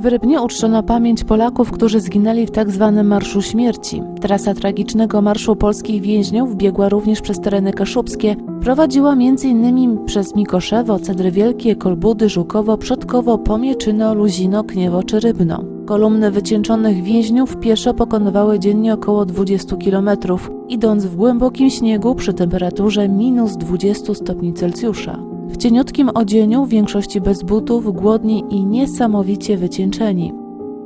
W Rybnie uczczono pamięć Polaków, którzy zginęli w tzw. Marszu Śmierci. Trasa tragicznego Marszu Polskich Więźniów biegła również przez tereny kaszubskie. Prowadziła m.in. przez Mikoszewo, Cedry Wielkie, Kolbudy, Żukowo, Przodkowo, Pomieczyno, Luzino, Kniewo czy Rybno. Kolumny wycieńczonych więźniów pieszo pokonywały dziennie około 20 km, idąc w głębokim śniegu przy temperaturze minus 20 stopni Celsjusza. W cieniutkim odzieniu, w większości bez butów, głodni i niesamowicie wycieńczeni.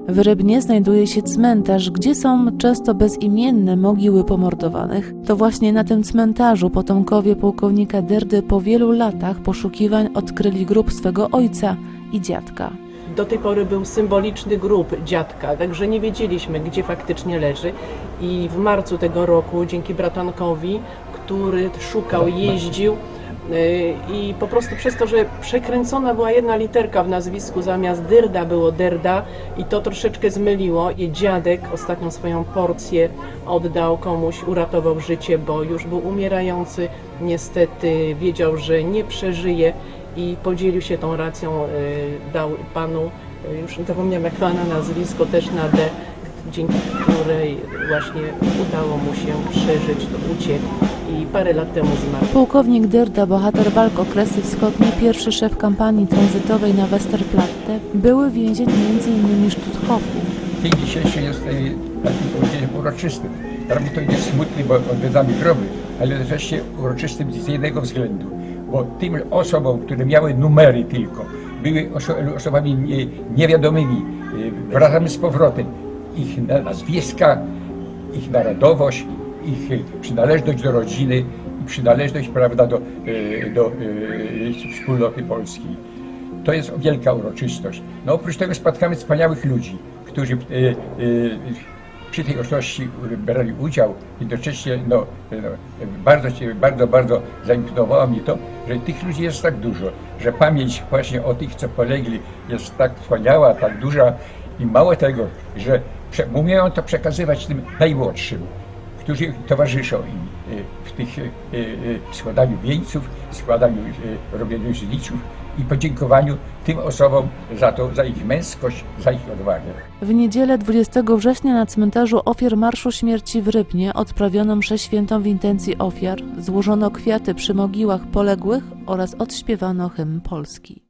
W Rybnie znajduje się cmentarz, gdzie są często bezimienne mogiły pomordowanych. To właśnie na tym cmentarzu potomkowie pułkownika Derdy po wielu latach poszukiwań odkryli grób swego ojca i dziadka. Do tej pory był symboliczny grób dziadka, także nie wiedzieliśmy, gdzie faktycznie leży. I w marcu tego roku, dzięki bratankowi, który szukał, jeździł, yy, i po prostu przez to, że przekręcona była jedna literka w nazwisku, zamiast Dyrda było Derda i to troszeczkę zmyliło. I dziadek ostatnią swoją porcję oddał komuś, uratował życie, bo już był umierający. Niestety wiedział, że nie przeżyje i podzielił się tą racją, y, dał panu, y, już zapomniałem jak pana nazwisko, też na D, dzięki której właśnie udało mu się przeżyć, to uciekł i parę lat temu zmarł. Pułkownik Dyrda, bohater walk o Kresy Wschodnie, pierwszy szef kampanii tranzytowej na Westerplatte, były więzień m.in. Stutthofu. Dzień dzisiejszy jest takim powiedzieć uroczystym. Mnie to nie jest smutny, bo odwiedzamy groby, ale jednocześnie uroczystym z jednego względu. Bo tym osobom, które miały numery tylko, były oso- osobami nie, niewiadomymi, e, wracamy z powrotem. Ich na- nazwiska, ich narodowość, ich przynależność do rodziny i przynależność prawda, do, e, do e, wspólnoty polskiej. To jest wielka uroczystość. No oprócz tego spotkamy wspaniałych ludzi, którzy e, przy tej uroczystości brali udział. Jednocześnie no, no, bardzo, bardzo, bardzo zaimponowało mi to, że tych ludzi jest tak dużo, że pamięć właśnie o tych, co polegli jest tak wspaniała, tak duża i mało tego, że umieją to przekazywać tym najmłodszym którzy towarzyszą im y, w tych y, y, składaniu wieńców, składaniu, robieniu zliczów i podziękowaniu tym osobom za to, za ich męskość, za ich odwagę. W niedzielę 20 września na cmentarzu ofiar Marszu Śmierci w Rybnie odprawiono mszę świętą w intencji ofiar, złożono kwiaty przy mogiłach poległych oraz odśpiewano hymn polski.